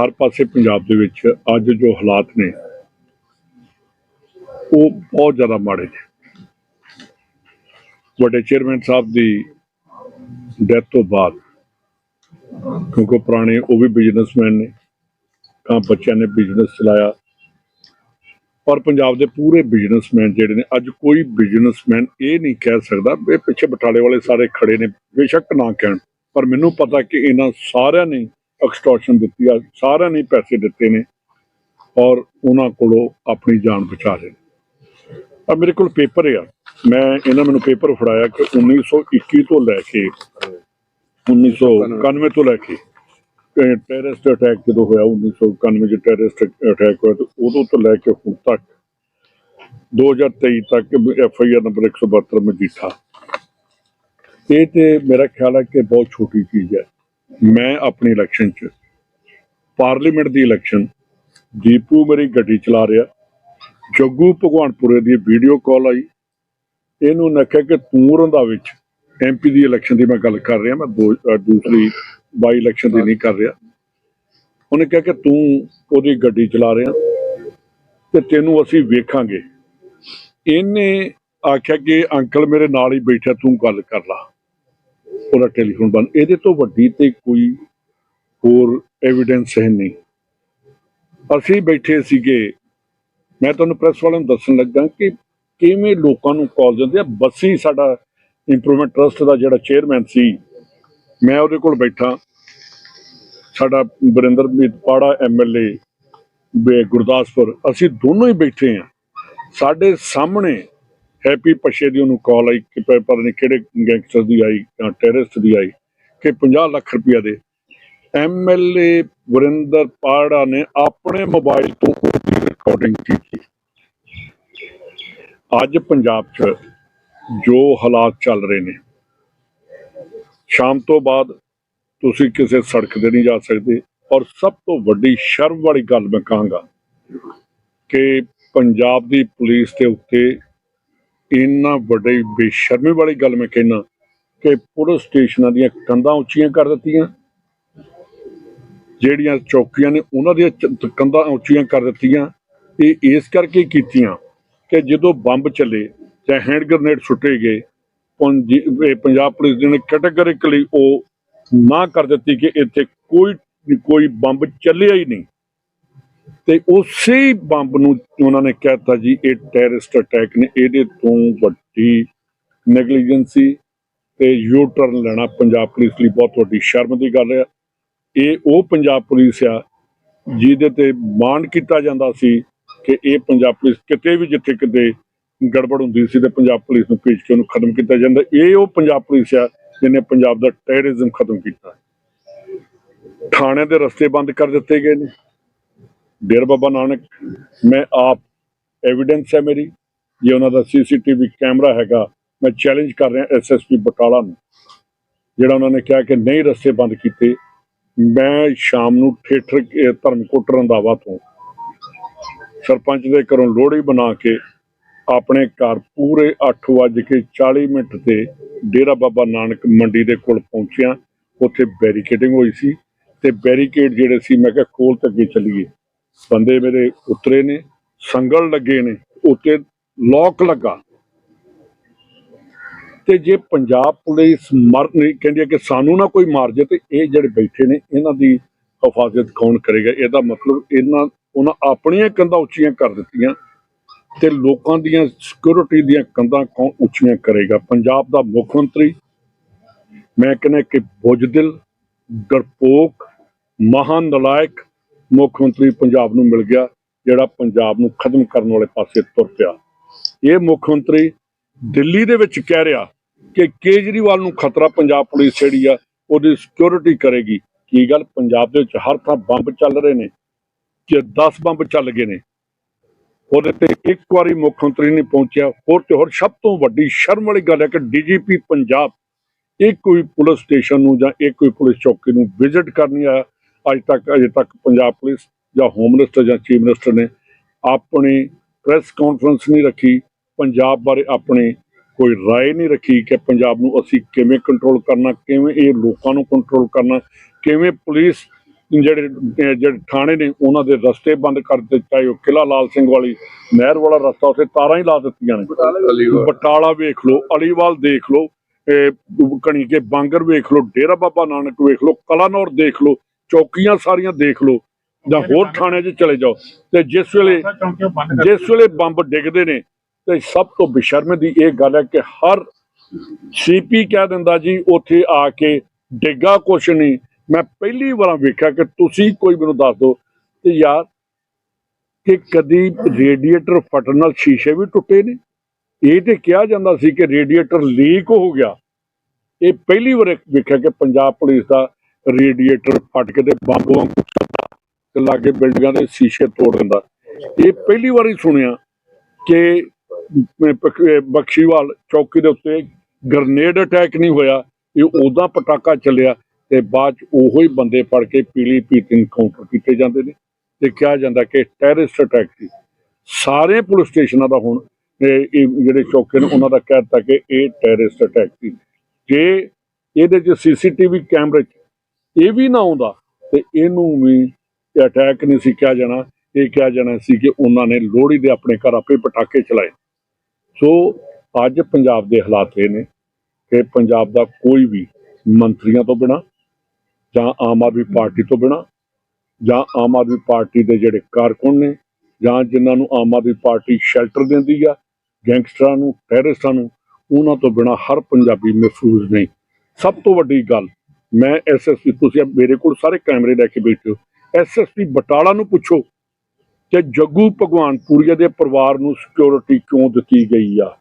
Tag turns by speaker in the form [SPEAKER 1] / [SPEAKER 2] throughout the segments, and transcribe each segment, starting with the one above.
[SPEAKER 1] ਹਰ ਪਾਸੇ ਪੰਜਾਬ ਦੇ ਵਿੱਚ ਅੱਜ ਜੋ ਹਾਲਾਤ ਨੇ, ਉਹ ਬਹੁਤ ਜ਼ਿਆਦਾ ਮਾੜੇ ਨੇ। ਵੱਡੇ ਚੇਅਰਮੈਨ ਸਾਹਿਬ ਦੀ ਡੈਥ ਤੋਂ ਬਾਅਦ, ਕਿਉਂਕਿ ਪੁਰਾਣੇ, ਉਹ ਵੀ ਬਿਜ਼ਨਸਮੈਨ ਨੇ, ਤਾਂ ਬੱਚਿਆਂ ਨੇ ਬਿਜ਼ਨਸ ਚਲਾਇਆ। ਪਰ ਪੰਜਾਬ ਦੇ ਪੂਰੇ ਬਿਜ਼ਨਸਮੈਨ ਜਿਹੜੇ ਨੇ, ਅੱਜ ਕੋਈ ਬਿਜ਼ਨਸਮੈਨ ਇਹ ਨਹੀਂ ਕਹਿ ਸਕਦਾ ਵੀ ਪਿੱਛੇ ਬਟਾਲੇ ਵਾਲੇ ਸਾਰੇ ਖੜੇ ਨੇ, ਬੇਸ਼ੱਕ ਨਾ ਕਹਿਣ, ਪਰ ਮੈਨੂੰ ਪਤਾ ਕਿ ਇਹਨਾਂ ਸਾਰਿਆਂ ਨੇ ਐਕਸਟੋਰਸ਼ਨ ਦਿੱਤੀ ਆ, ਸਾਰਿਆਂ ਨੇ ਪੈਸੇ ਦਿੱਤੇ ਨੇ ਔਰ ਉਹਨਾਂ ਕੋਲੋਂ ਆਪਣੀ ਜਾਨ ਬਚਾ ਲਈ। ਆ ਮੇਰੇ ਕੋਲ ਪੇਪਰ ਆ। ਮੈਂ, ਇਹਨਾਂ ਮੈਨੂੰ ਪੇਪਰ ਫੜਾਇਆ ਕਿ 1921 ਤੋਂ ਲੈ ਕੇ 1991 ਤੋਂ ਲੈ ਕੇ ਟੈਰਰਿਸਟ ਅਟੈਕ ਜਦੋਂ ਹੋਇਆ 1991 ਚ ਟੈਰਰਿਸਟ ਅਟੈਕ ਹੋਇਆ, ਤੇ ਉਦੋਂ ਤੋਂ ਲੈ ਕੇ ਹੁਣ ਤੱਕ 2023 ਤੱਕ F I R number 172 Majitha. ਇਹ ਤੇ ਮੇਰਾ ਖਿਆਲ ਹੈ ਕਿ ਬਹੁਤ ਛੋਟੀ ਚੀਜ਼ ਹੈ। ਮੈਂ ਆਪਣੀ ਇਲੈਕਸ਼ਨ 'ਚ ਪਾਰਲੀਮੈਂਟ ਦੀ ਇਲੈਕਸ਼ਨ ਦੀਪੂ ਮੇਰੀ ਗੱਡੀ ਚਲਾ ਰਿਹਾ। ਜੱਗੂ ਭਗਵਾਨਪੁਰੇ ਦੀ ਵੀਡੀਓ ਕਾਲ ਆਈ। ਇਹਨੂੰ ਨਖਿਆ ਕਿ ਤੂੰ ਰੰਧਾਵੇ ਵਿੱਚ ਐਮਪੀ ਦੀ ਇਲੈਕਸ਼ਨ ਦੀ ਮੈਂ ਗੱਲ ਕਰ ਰਿਹਾ, ਮੈਂ ਦੋ- ਦੂਸਰੀ ਬਾਈ ਇਲੈਕਸ਼ਨ ਦੀ ਨਹੀਂ ਕਰ ਰਿਹਾ। ਉਹਨੇ ਕਿਹਾ ਕਿ ਤੂੰ ਉਹਦੀ ਗੱਡੀ ਚਲਾ ਰਿਹਾ ਤੇ ਤੈਨੂੰ ਅਸੀਂ ਵੇਖਾਂਗੇ। ਇਹਨੇ ਆਖਿਆ ਕਿ ਅੰਕਲ ਮੇਰੇ ਨਾਲ ਹੀ ਬੈਠਾ, ਤੂੰ ਗੱਲ ਕਰ ਲਾ। ਉਹਦਾ ਟੈਲੀਫੋਨ ਬੰਦ, ਇਹਦੇ ਤੋਂ ਵੱਡੀ ਤੇ ਕੋਈ ਹੋਰ ਐਵੀਡੈਂਸ ਹੈ ਨਹੀਂ। ਅਸੀਂ ਬੈਠੇ ਸੀਗੇ, ਮੈਂ ਤੁਹਾਨੂੰ ਪ੍ਰੈਸ ਵਾਲਿਆਂ ਨੂੰ ਦੱਸਣ ਲੱਗਾ ਕਿ ਕਿਵੇਂ ਲੋਕਾਂ ਨੂੰ ਕਾਲ ਦਿੰਦੇ ਆ। ਬੱਸੀ ਸਾਡਾ ਇੰਪਰੂਵਮੈਂਟ ਟਰਸਟ ਦਾ ਜਿਹੜਾ ਚੇਅਰਮੈਨ ਸੀ, ਮੈਂ ਉਹਦੇ ਕੋਲ ਬੈਠਾ। ਸਾਡਾ ਬਰਿੰਦਰਮੀਤ ਪਾੜਾ ਐਮਐਲਏ ਬੇ ਗੁਰਦਾਸਪੁਰ, ਅਸੀਂ ਦੋਨੋਂ ਹੀ ਬੈਠੇ ਆ। ਸਾਡੇ ਸਾਹਮਣੇ ਹੈਪੀ ਪਸ਼ੇ ਦੀ ਉਹਨੂੰ ਕਾਲ ਆਈ ਕਿ ਪਤਾ ਨਹੀਂ ਕਿਹੜੇ ਗੈਂਗਸਟਰ ਦੀ ਆਈ ਜਾਂ ਟੈਰਰਿਸਟ ਦੀ ਆਈ ਕਿ 50 ਲੱਖ ਰੁਪਇਆ ਦੇ। ਐਮਐਲਏ ਵਰਿੰਦਰ ਪਾੜਾ ਨੇ ਆਪਣੇ ਮੋਬਾਈਲ ਤੋਂ ਉਹਦੀ ਰਿਕਾਰਡਿੰਗ ਕੀਤੀ। ਅੱਜ ਪੰਜਾਬ 'ਚ ਜੋ ਹਾਲਾਤ ਚੱਲ ਰਹੇ ਨੇ, ਸ਼ਾਮ ਤੋਂ ਬਾਅਦ ਤੁਸੀਂ ਕਿਸੇ ਸੜਕ ਤੇ ਨਹੀਂ ਜਾ ਸਕਦੇ ਔਰ ਸਭ ਤੋਂ ਵੱਡੀ ਸ਼ਰਮ ਵਾਲੀ ਗੱਲ ਮੈਂ ਕਹਾਂਗਾ ਕਿ ਪੰਜਾਬ ਦੀ ਪੁਲਿਸ ਦੇ ਉੱਤੇ ਇੰਨਾ ਵੱਡੀ ਬੇਸ਼ਰਮੀ ਵਾਲੀ ਗੱਲ ਮੈਂ ਕਹਿਣਾ ਕਿ ਪੁਲਿਸ ਸਟੇਸ਼ਨਾਂ ਦੀਆਂ ਕੰਧਾਂ ਉੱਚੀਆਂ ਕਰ ਦਿੱਤੀਆਂ। ਜਿਹੜੀਆਂ ਚੌਕੀਆਂ ਨੇ ਉਹਨਾਂ ਦੀਆਂ ਕੰਧਾਂ ਉੱਚੀਆਂ ਕਰ ਦਿੱਤੀਆਂ। ਇਹ ਇਸ ਕਰਕੇ ਕੀਤੀਆਂ ਕਿ ਜਦੋਂ ਬੰਬ ਚੱਲੇ ਜਾਂ ਹੈਂਡ ਗ੍ਰਨੇਡ ਸੁੱਟੇ ਗਏ ਪੰਜਾਬ ਪੁਲਿਸ ਨੇ ਕੈਟਾਗੋਰਿਕਲੀ ਉਹ ਨਾ ਕਰ ਦਿੱਤੀ ਕਿ ਇੱਥੇ ਕੋਈ ਕੋਈ ਬੰਬ ਚੱਲਿਆ ਹੀ ਨਹੀਂ। ਤੇ ਉਸੇ ਬੰਬ ਨੂੰ ਉਹਨਾਂ ਨੇ ਕਹਿਤਾ ਜੀ, ਇਹ ਟੈਰਰਿਸਟ ਅਟੈਕ ਨੇ, ਇਹਦੇ ਤੋਂ ਵੱਡੀ ਨੈਗਲੀਜੈਂਸੀ ਤੇ ਯੂ ਟਰਨ ਲੈਣਾ ਪੰਜਾਬ ਪੁਲਿਸ ਲਈ ਬਹੁਤ ਵੱਡੀ ਸ਼ਰਮ ਦੀ ਗੱਲ ਹੈ ਇਹ ਉਹ ਪੰਜਾਬ ਪੁਲਿਸ ਆ ਜਿਹਦੇ ਤੇ ਮਾਣ ਕੀਤਾ ਜਾਂਦਾ ਸੀ ਕਿ ਇਹ ਪੰਜਾਬ ਪੁਲਿਸ ਕਿਤੇ ਵੀ ਜਿੱਥੇ ਕਿਤੇ ਗੜਬੜ ਹੁੰਦੀ ਸੀ ਤੇ ਪੰਜਾਬ ਪੁਲਿਸ ਨੂੰ ਭੇਜ ਕੇ ਉਹਨੂੰ ਖਤਮ ਕੀਤਾ ਜਾਂਦਾ। ਇਹ ਉਹ ਪੰਜਾਬ ਪੁਲਿਸ ਆ ਜਿਹਨੇ ਪੰਜਾਬ ਦਾ ਟੈਰਰਿਜ਼ਮ ਖਤਮ ਕੀਤਾ। ਥਾਣੇ ਦੇ ਰਸਤੇ ਬੰਦ ਕਰ ਦਿੱਤੇ ਗਏ ਨੇ। ਡੇਰ ਬਾਬਾ ਨਾਨਕ, ਮੈਂ ਆਪ ਐਵੀਡੈਂਸ ਹੈ ਮੇਰੀ, ਜੇ ਉਹਨਾਂ ਦਾ ਸੀਸੀਟੀਵੀ ਕੈਮਰਾ ਹੈਗਾ, ਮੈਂ ਚੈਲੰਜ ਕਰ ਰਿਹਾ ਐਸਐਸਪੀ ਬਟਾਲਾ ਨੂੰ, ਜਿਹੜਾ ਉਹਨਾਂ ਨੇ ਕਿਹਾ ਕਿ ਨਹੀਂ ਰਸਤੇ ਬੰਦ ਕੀਤੇ, ਮੈਂ ਸ਼ਾਮ ਨੂੰ ਠੇਠਰ ਧਰਮਕੋਟ ਰੰਧਾਵਾ ਤੋਂ ਸਰਪੰਚ ਦੇ ਘਰੋਂ ਲੋਹੜੀ ਬਣਾ ਕੇ ਆਪਣੇ ਘਰ ਪੂਰੇ 8:40 ਮਿੰਟ ਤੇ ਡੇਰਾ ਬਾਬਾ ਨਾਨਕ ਮੰਡੀ ਦੇ ਕੋਲ ਪਹੁੰਚਿਆ। ਉੱਥੇ ਬੈਰੀਕੇਡਿੰਗ ਹੋਈ ਸੀ ਤੇ ਬੈਰੀਕੇਡ ਜਿਹੜੇ ਸੀ, ਮੈਂ ਕਿਹਾ ਖੋਲ ਤੇ ਅੱਗੇ ਚੱਲੀਏ। ਬੰਦੇ ਮੇਰੇ ਉਤਰੇ ਨੇ, ਸੰਗਲ ਲੱਗੇ ਨੇ, ਉੱਤੇ ਲੋਕ ਲੱਗਾ। ਤੇ ਜੇ ਪੰਜਾਬ ਪੁਲਿਸ ਮਰ, ਨਹੀਂ, ਕਹਿੰਦੀ ਹੈ ਕਿ ਸਾਨੂੰ ਨਾ ਕੋਈ ਮਾਰ ਜੇ ਤੇ ਇਹ ਜਿਹੜੇ ਬੈਠੇ ਨੇ, ਇਹਨਾਂ ਦੀ ਹਿਫਾਜ਼ਤ ਕੌਣ ਕਰੇਗਾ? ਇਹਦਾ ਮਤਲਬ ਇਹਨਾਂ, ਉਹਨਾਂ ਆਪਣੀਆਂ ਕੰਧਾਂ ਉੱਚੀਆਂ ਕਰ ਦਿੱਤੀਆਂ ਤੇ ਲੋਕਾਂ ਦੀਆਂ ਸਿਕਿਉਰਿਟੀ ਦੀਆਂ ਕੰਧਾਂ ਕੌਣ ਉੱਚੀਆਂ ਕਰੇਗਾ? ਪੰਜਾਬ ਦਾ ਮੁੱਖ ਮੰਤਰੀ, ਮੈਂ ਕਹਿੰਦਾ ਕਿ ਬੁੱਝਦਿਲ ਡਰਪੋਕ ਮਹਾਨ ਨਲਾਇਕ ਮੁੱਖ ਮੰਤਰੀ ਪੰਜਾਬ ਨੂੰ ਮਿਲ ਗਿਆ, ਜਿਹੜਾ ਪੰਜਾਬ ਨੂੰ ਖਤਮ ਕਰਨ ਵਾਲੇ ਪਾਸੇ ਤੁਰ ਪਿਆ। ਇਹ ਮੁੱਖ ਮੰਤਰੀ ਦਿੱਲੀ ਦੇ ਵਿੱਚ ਕਹਿ ਰਿਹਾ ਕਿ ਕੇਜਰੀਵਾਲ ਨੂੰ ਖਤਰਾ ਪੰਜਾਬ ਪੁਲਿਸ ਜਿਹੜੀ ਆ, ਉਹਦੀ ਸਿਕਿਉਰਿਟੀ ਕਰੇਗੀ। ਕੀ ਗੱਲ? ਪੰਜਾਬ ਦੇ ਵਿੱਚ ਹਰ ਥਾਂ ਬੰਬ ਚੱਲ ਰਹੇ ਨੇ। ਕਿ 10 ਬੰਬ ਚੱਲ ਗਏ ਨੇ, ਉਹਦੇ ਤੇ ਇੱਕ ਵਾਰੀ ਮੁੱਖ ਮੰਤਰੀ ਨਹੀਂ ਪਹੁੰਚਿਆ, ਹੋਰ ਤੇ ਹੋਰ ਸਭ ਤੋਂ ਵੱਡੀ ਸ਼ਰਮ ਵਾਲੀ ਗੱਲ ਹੈ ਕਿ ਡੀਜੀਪੀ ਪੰਜਾਬ ਇੱਕ ਕੋਈ ਪੁਲਿਸ ਸਟੇਸ਼ਨ ਨੂੰ ਜਾਂ ਇਹ ਕੋਈ ਪੁਲਿਸ ਚੌਕੀ ਨੂੰ ਵਿਜ਼ਿਟ ਕਰਨੀ ਆਇਆ। ਅੱਜ ਤੱਕ ਅਜੇ ਤੱਕ ਪੰਜਾਬ ਪੁਲਿਸ ਜਾਂ ਹੋਮ ਮਿਨਿਸਟਰ ਜਾਂ ਚੀਫ ਮਿਨਿਸਟਰ ਨੇ ਆਪਣੀ ਪ੍ਰੈਸ ਕਾਨਫਰੰਸ ਨਹੀਂ ਰੱਖੀ ਪੰਜਾਬ ਬਾਰੇ ਆਪਣੀ ਕੋਈ رائے ਨਹੀਂ ਰੱਖੀ ਕਿ ਪੰਜਾਬ ਨੂੰ ਅਸੀਂ ਕਿਵੇਂ ਕੰਟਰੋਲ ਕਰਨਾ ਕਿਵੇਂ ਇਹ ਲੋਕਾਂ ਨੂੰ ਕੰਟਰੋਲ ਕਰਨਾ ਕਿਵੇਂ ਪੁਲਿਸ ਜਿਹੜੇ ਅਹ ਜਿਹੜੇ ਥਾਣੇ ਨੇ ਉਹਨਾਂ ਦੇ ਰਸਤੇ ਬੰਦ ਕਰ ਦਿੱਤੇ ਚਾਹੇ ਉਹ ਕਿਲਾ ਲਾਲ ਸਿੰਘ ਵਾਲੀ ਨਹਿਰ ਵਾਲਾ ਰਸਤਾ ਉੱਥੇ ਤਾਰਾਂ ਹੀ ਲਾ ਦਿੱਤੀਆਂ ਨੇ ਬਟਾਲਾ ਵੇਖ ਲਓ ਅਲੀਵਾਲ ਦੇਖ ਲਓ ਇਹ ਕਣੀ ਕੇ ਬਾਂਗਰ ਵੇਖ ਲਓ ਡੇਰਾ ਬਾਬਾ ਨਾਨਕ ਵੇਖ ਲਓ ਕਲਾਨੌਰ ਦੇਖ ਲਓ ਚੌਕੀਆਂ ਸਾਰੀਆਂ ਦੇਖ ਲਓ ਜਾਂ ਹੋਰ ਥਾਣੇ 'ਚ ਚਲੇ ਜਾਓ ਤੇ ਜਿਸ ਵੇਲੇ ਜਿਸ ਵੇਲੇ ਬੰਬ ਡਿੱਗਦੇ ਨੇ ਤੇ ਸਭ ਤੋਂ ਬੇਸ਼ਰਮੇ ਦੀ ਇਹ ਗੱਲ ਹੈ ਕਿ ਹਰ ਸੀਪੀ ਕਹਿ ਦਿੰਦਾ ਜੀ ਉੱਥੇ ਆ ਕੇ ਡਿੱਗਾ ਕੁਛ ਨਹੀਂ। ਮੈਂ ਪਹਿਲੀ ਵਾਰ ਵੇਖਿਆ ਕਿ ਤੁਸੀਂ ਕੋਈ ਮੈਨੂੰ ਦੱਸ ਦਿਓ ਤੇ ਯਾਰ ਕਿ ਕਦੀ ਰੇਡੀਏਟਰ ਫਟਣ ਨਾਲ ਸ਼ੀਸ਼ੇ ਵੀ ਟੁੱਟੇ ਨੇ। ਇਹ ਤੇ ਕਿਹਾ ਜਾਂਦਾ ਸੀ ਕਿ ਰੇਡੀਏਟਰ ਲੀਕ ਹੋ ਗਿਆ। ਇਹ ਪਹਿਲੀ ਵਾਰ ਵੇਖਿਆ ਕਿ ਪੰਜਾਬ ਪੁਲਿਸ ਦਾ ਰੇਡੀਏਟਰ ਫਟ ਕੇ ਤੇ ਬੰਬ ਵਾਂਗ ਚੱਲਦਾ ਤੇ ਲਾਗੇ ਬਿਲਡਿੰਗਾਂ ਦੇ ਸ਼ੀਸ਼ੇ ਤੋੜ ਦਿੰਦਾ। ਇਹ ਪਹਿਲੀ ਵਾਰੀ ਸੁਣਿਆ ਕਿ ਬਖਸ਼ੀਵਾਲ ਚੌਕੀ ਦੇ ਉੱਤੇ ਗ੍ਰਨੇਡ ਅਟੈਕ ਨਹੀਂ ਹੋਇਆ, ਇਹ ਉਹਦਾ ਪਟਾਕਾ ਚੱਲਿਆ ਤੇ ਬਾਅਦ ਚ ਉਹੋ ਹੀ ਬੰਦੇ ਫੜ ਕੇ ਪੀਲੀ ਪੀਤੀ ਇਨਕਾਊਂਟਰ ਕੀਤੇ ਜਾਂਦੇ ਨੇ ਤੇ ਕਿਹਾ ਜਾਂਦਾ ਕਿ ਟੈਰਰਿਸਟ ਅਟੈਕ ਸੀ। ਸਾਰੇ ਪੁਲਿਸ ਸਟੇਸ਼ਨਾਂ ਦਾ ਹੁਣ, ਇਹ ਜਿਹੜੇ ਚੌਕੇ ਨੇ ਉਹਨਾਂ ਦਾ ਕਹਿ ਦਿੱਤਾ ਕਿ ਇਹ ਟੈਰਰਿਸਟ ਅਟੈਕ ਸੀ। ਜੇ ਇਹਦੇ ਚ ਸੀਸੀਟੀਵੀ ਕੈਮਰੇ 'ਚ ਇਹ ਵੀ ਨਾ ਆਉਂਦਾ। ਤੇ ਇਹਨੂੰ ਵੀ ਅਟੈਕ ਨਹੀਂ ਸੀ ਕਿਹਾ ਜਾਣਾ। ਇਹ ਕਿਹਾ ਜਾਣਾ ਸੀ ਕਿ ਉਹਨਾਂ ਨੇ ਲੋਹੜੀ ਦੇ ਆਪਣੇ ਘਰ ਆਪੇ ਪਟਾਕੇ ਚਲਾਏ। ਸੋ ਅੱਜ ਪੰਜਾਬ ਦੇ ਹਾਲਾਤ ਇਹ ਨੇ ਕਿ ਪੰਜਾਬ ਦਾ ਕੋਈ ਵੀ ਮੰਤਰੀਆਂ ਤੋਂ ਬਿਨਾ ਜਾਂ ਆਮ ਆਦਮੀ ਪਾਰਟੀ ਤੋਂ ਬਿਨਾ ਜਾਂ ਆਮ ਆਦਮੀ ਪਾਰਟੀ ਦੇ ਜਿਹੜੇ ਕਾਰਕੁਨ ਨੇ ਜਾਂ ਜਿਨ੍ਹਾਂ ਨੂੰ ਆਮ ਆਦਮੀ ਪਾਰਟੀ ਸ਼ੈਲਟਰ ਦਿੰਦੀ ਆ, ਗੈਂਗਸਟਰਾਂ ਨੂੰ, ਟੈਰਰਿਸਟਾਂ ਨੂੰ, ਉਹਨਾਂ ਤੋਂ ਬਿਨਾ ਹਰ ਪੰਜਾਬੀ ਮਹਿਫੂਜ਼ ਨਹੀਂ। ਸਭ ਤੋਂ ਵੱਡੀ ਗੱਲ ਮੈਂ ਐਸਐਸਪੀ ਤੁਸੀਂ ਮੇਰੇ ਕੋਲ ਸਾਰੇ ਕੈਮਰੇ ਲੈ ਕੇ ਬੈਠੇ ਹੋ। ਐਸਐਸਪੀ ਬਟਾਲਾ ਨੂੰ ਪੁੱਛੋ ਕਿ ਜੱਗੂ ਭਗਵਾਨਪੁਰੀਆ ਦੇ ਪਰਿਵਾਰ ਨੂੰ ਸਿਕਿਉਰਿਟੀ ਕਿਉਂ ਦਿੱਤੀ ਗਈ ਆ?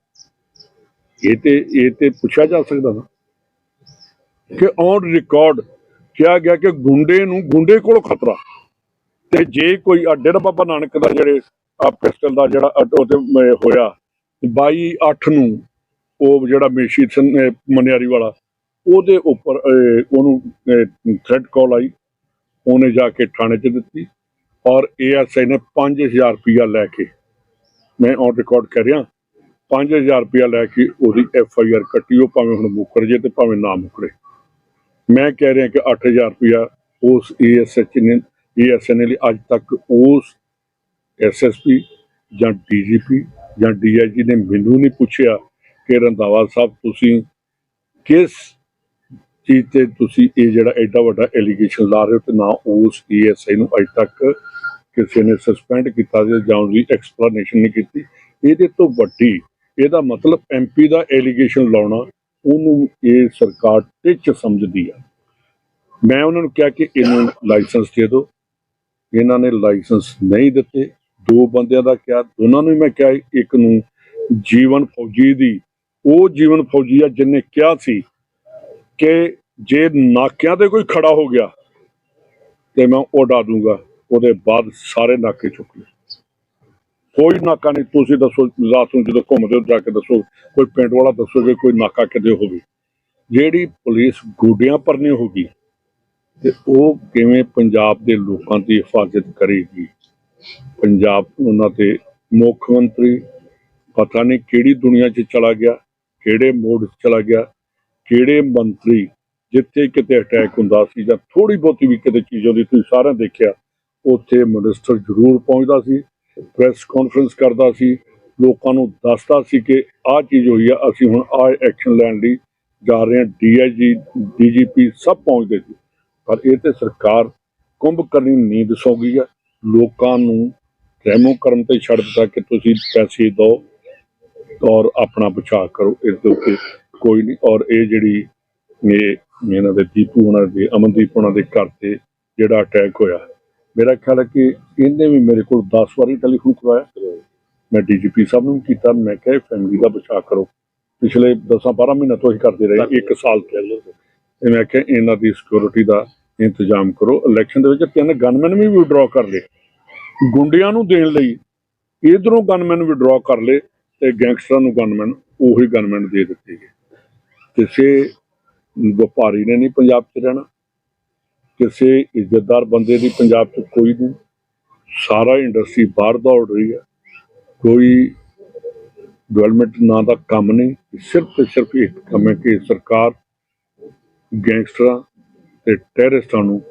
[SPEAKER 1] ਇਹ ਤੇ ਇਹ ਤੇ ਪੁੱਛਿਆ ਜਾ ਸਕਦਾ ਨਾ ਕਿ ਔਨ ਰਿਕਾਰਡ ਕਿਹਾ ਗਿਆ ਕਿ ਗੁੰਡੇ ਨੂੰ, ਗੁੰਡੇ ਕੋਲੋਂ ਖਤਰਾ। ਤੇ ਜੇ ਕੋਈ ਅੱਡੇ ਡੇਰਾ ਬਾਬਾ ਨਾਨਕ ਦਾ ਜਿਹੜੇ ਆ ਪਿਸਟਲ ਦਾ ਜਿਹੜਾ ਅ- ਉਹਦੇ ਹੋਇਆ 22 8 ਨੂੰ, ਉਹ ਜਿਹੜਾ ਮੇਸ਼ੀ ਸਿੰਘ ਅਹ ਮਨਿਆਰੀ ਵਾਲਾ ਉਹਦੇ ਉੱਪਰ ਉਹਨੂੰ ਥ੍ਰੈਟ ਕਾਲ ਆਈ। ਉਹਨੇ ਜਾ ਕੇ ਥਾਣੇ 'ਚ ਦਿੱਤੀ ਔਰ ਏਐਸਆਈ ਨੇ 5000 ਰੁਪਇਆ ਲੈ ਕੇ, ਮੈਂ ਔਨ ਰਿਕਾਰਡ ਕਰ ਰਿਹਾ 5000 ਰੁਪਇਆ ਲੈ ਕੇ ਉਹਦੀ ਐਫ ਆਈ ਆਰ ਕੱਟੀ। ਉਹ ਭਾਵੇਂ ਹੁਣ ਮੁੱਕਰ ਜੇ ਤੇ ਭਾਵੇਂ ਨਾ ਮੁੱਕਰੇ। ਮੈਂ ਕਹਿ ਰਿਹਾ ਕਿ 8000 ਰੁਪਇਆ ਉਸ ਏਐਸਐਚ ਨੇ ਏਐਸਐਨ ਨੇ ਲਈ ਅੱਜ ਤੱਕ ਉਸ ਐਸਐਸਪੀ ਜਾਂ ਡੀਜੀਪੀ ਜਾਂ ਡੀਆਈਜੀ ਨੇ ਮੈਨੂੰ ਨਹੀਂ ਪੁੱਛਿਆ ਕਿ ਰੰਧਾਵਾ ਸਾਹਿਬ, ਤੁਸੀਂ ਕਿਸ ਚੀਜ਼ ਤੇ ਤੁਸੀਂ ਇਹ ਜਿਹੜਾ ਐਡਾ ਵੱਡਾ ਐਲੀਗੇਸ਼ਨ ਲਾ ਰਹੇ ਹੋ ਤੇ ਨਾ ਉਸ ਏਐਸਆਈ ਨੂੰ ਅੱਜ ਤੱਕ ਕਿਸੇ ਨੇ ਸਸਪੈਂਡ ਕੀਤਾ ਜਾਂ ਉਹਦੀ ਐਕਸਪਲੇਨੇਸ਼ਨ ਨਹੀਂ ਕੀਤੀ। ਇਹਦੇ ਤੋਂ ਵੱਡੀ ਇਹਦਾ ਮਤਲਬ ਐਮਪੀ ਦਾ ਐਲੀਗੇਸ਼ਨ ਲਾਉਣਾ ਉਹਨੂੰ ਇਹ ਸਰਕਾਰ ਟਿੱਚ ਸਮਝਦੀ ਆ। ਮੈਂ ਉਹਨਾਂ ਨੂੰ ਕਿਹਾ ਕਿ ਇਹਨੂੰ ਲਾਇਸੈਂਸ ਦੇ ਦਿਓ। ਇਹਨਾਂ ਨੇ ਲਾਇਸੈਂਸ ਨਹੀਂ ਦਿੱਤੇ। ਦੋ ਬੰਦਿਆਂ ਦਾ ਕਿਹਾ, ਦੋਨਾਂ ਨੂੰ ਹੀ ਮੈਂ ਕਿਹਾ, ਇੱਕ ਨੂੰ ਜੀਵਨ ਫੌਜੀ ਦੀ। ਉਹ ਜੀਵਨ ਫੌਜੀ ਆ ਜਿਹਨੇ ਕਿਹਾ ਸੀ ਕਿ ਜੇ ਨਾਕਿਆਂ ਤੇ ਕੋਈ ਖੜਾ ਹੋ ਗਿਆ ਤੇ ਮੈਂ ਉਹ ਡਾ ਦੂੰਗਾ। ਉਹਦੇ ਬਾਅਦ ਸਾਰੇ ਨਾਕੇ ਚੁੱਕ ਲਏ ਕੋਈ ਨਾਕਾ ਨਹੀਂ। ਤੁਸੀਂ ਦੱਸੋ, ਰਾਤ ਨੂੰ ਜਦੋਂ ਘੁੰਮਦੇ ਹੋ, ਜਾ ਕੇ ਦੱਸੋ, ਕੋਈ ਪਿੰਡ ਵਾਲਾ ਦੱਸੋਗੇ ਕੋਈ ਨਾਕਾ ਕਿਤੇ ਹੋਵੇ। ਜਿਹੜੀ ਪੁਲਿਸ ਗੋਡਿਆਂ ਪਰਨੇ ਹੋਗੀ ਤੇ ਉਹ ਕਿਵੇਂ ਪੰਜਾਬ ਦੇ ਲੋਕਾਂ ਦੀ ਹਿਫਾਜ਼ਤ ਕਰੇਗੀ? ਪੰਜਾਬ ਉਹਨਾਂ ਤੇ ਮੁੱਖ ਮੰਤਰੀ, ਪਤਾ ਨਹੀਂ ਕਿਹੜੀ ਦੁਨੀਆ 'ਚ ਚਲਾ ਗਿਆ, ਕਿਹੜੇ ਮੋਡ 'ਚ ਚਲਾ ਗਿਆ, ਕਿਹੜੇ ਮੰਤਰੀ ਜਿੱਥੇ ਕਿਤੇ ਅਟੈਕ ਹੁੰਦਾ ਸੀ ਜਾਂ ਥੋੜੀ ਬਹੁਤੀ ਵੀ ਕਿਤੇ ਚੀਜ਼ ਹੁੰਦੀ ਤੁਸੀਂ ਸਾਰਿਆਂ ਦੇਖਿਆ, ਉੱਥੇ ਮਿਨਿਸਟਰ ਜ਼ਰੂਰ ਪਹੁੰਚਦਾ ਸੀ ਪ੍ਰੈਸ ਕਾਨਫਰੰਸ ਕਰਦਾ ਸੀ, ਲੋਕਾਂ ਨੂੰ ਦੱਸਦਾ ਸੀ ਕਿ ਆਹ ਚੀਜ਼ ਹੋਈ ਆ, ਅਸੀਂ ਹੁਣ ਆਹ ਐਕਸ਼ਨ ਲੈਣ ਲਈ ਜਾ ਰਹੇ ਹਾਂ ਡੀਆਈਜੀ ਡੀਜੀਪੀ ਸਭ ਪਹੁੰਚਦੇ ਸੀ। ਪਰ ਇਹ ਤੇ ਸਰਕਾਰ ਕੁੰਭ ਕਰਨੀ ਨੀਂਦ ਸੌ ਗਈ ਆ, ਲੋਕਾਂ ਨੂੰ ਰਹਿਮੋ ਕਰਮ ਤੇ ਛੱਡ ਦਿੱਤਾ ਕਿ ਤੁਸੀਂ ਪੈਸੇ ਦਿਓ ਔਰ ਆਪਣਾ ਬਚਾਅ ਕਰੋ, ਇਸ ਦੇ ਉੱਤੇ ਕੋਈ ਨਹੀਂ। ਔਰ ਇਹ ਜਿਹੜੀ ਇਹ ਇਹਨਾਂ ਦੇ ਦੀਪੂ ਉਹਨਾਂ ਦੇ, ਅਮਨਦੀਪ ਉਹਨਾਂ ਦੇ ਘਰ ਤੇ ਜਿਹੜਾ ਅਟੈਕ ਹੋਇਆ। ਮੇਰਾ ਖਿਆਲ ਹੈ ਕਿ ਇਹਨੇ ਵੀ ਮੇਰੇ ਕੋਲ 10 ਵਾਰੀ ਟੈਲੀਫੋਨ ਕਰਵਾਇਆ ਮੈਂ ਡੀਜੀਪੀ ਸਾਹਿਬ ਨੂੰ ਵੀ ਕੀਤਾ, ਮੈਂ ਕਿਹਾ ਫੈਮਿਲੀ ਦਾ ਬਚਾਅ ਕਰੋ। ਪਿਛਲੇ 10-12 ਮਹੀਨੇ ਤੋਂ ਹੀ ਕਰਦੇ ਰਹੇ, ਇੱਕ ਸਾਲ ਤੋਂ। ਤੇ ਮੈਂ ਕਿਹਾ ਇਹਨਾਂ ਦੀ ਸਿਕਿਉਰਿਟੀ ਦਾ ਇੰਤਜ਼ਾਮ ਕਰੋ। ਇਲੈਕਸ਼ਨ ਦੇ ਵਿੱਚ ਤਿੰਨ ਗਨਮੈਨ ਵੀ ਵਿਡਰਾਅ ਕਰ ਲਏ। ਗੁੰਡਿਆਂ ਨੂੰ ਦੇਣ ਲਈ ਇਧਰੋਂ ਗਨਮੈਨ ਵਿਡਰਾਅ ਕਰ ਲਏ ਤੇ ਗੈਂਗਸਟਰਾਂ ਨੂੰ ਗਨਮੈਨ ਉਹੀ ਗਨਮੈਨ ਦੇ ਦਿੱਤੇ ਗਏ। ਕਿਸੇ ਵਪਾਰੀ ਨੇ ਨਹੀਂ ਪੰਜਾਬ 'ਚ ਰਹਿਣਾ। ਕਿਸੇ ਇੱਜ਼ਤਦਾਰ ਬੰਦੇ ਦੀ ਪੰਜਾਬ 'ਚ ਕੋਈ ਨਹੀਂ। ਸਾਰਾ ਇੰਡਸਟਰੀ ਬਾਹਰ ਦੌੜ ਰਹੀ ਹੈ। ਕੋਈ ਡਿਵੈਲਪਮੈਂਟ ਨਾਂ ਦਾ ਕੰਮ ਨਹੀਂ। ਸਿਰਫ ਤੇ ਸਿਰਫ ਇੱਕ ਕੰਮ ਹੈ ਕਿ ਸਰਕਾਰ ਗੈਂਗਸਟਰਾਂ ਤੇ ਟੈਰਰਿਸਟਾਂ ਨੂੰ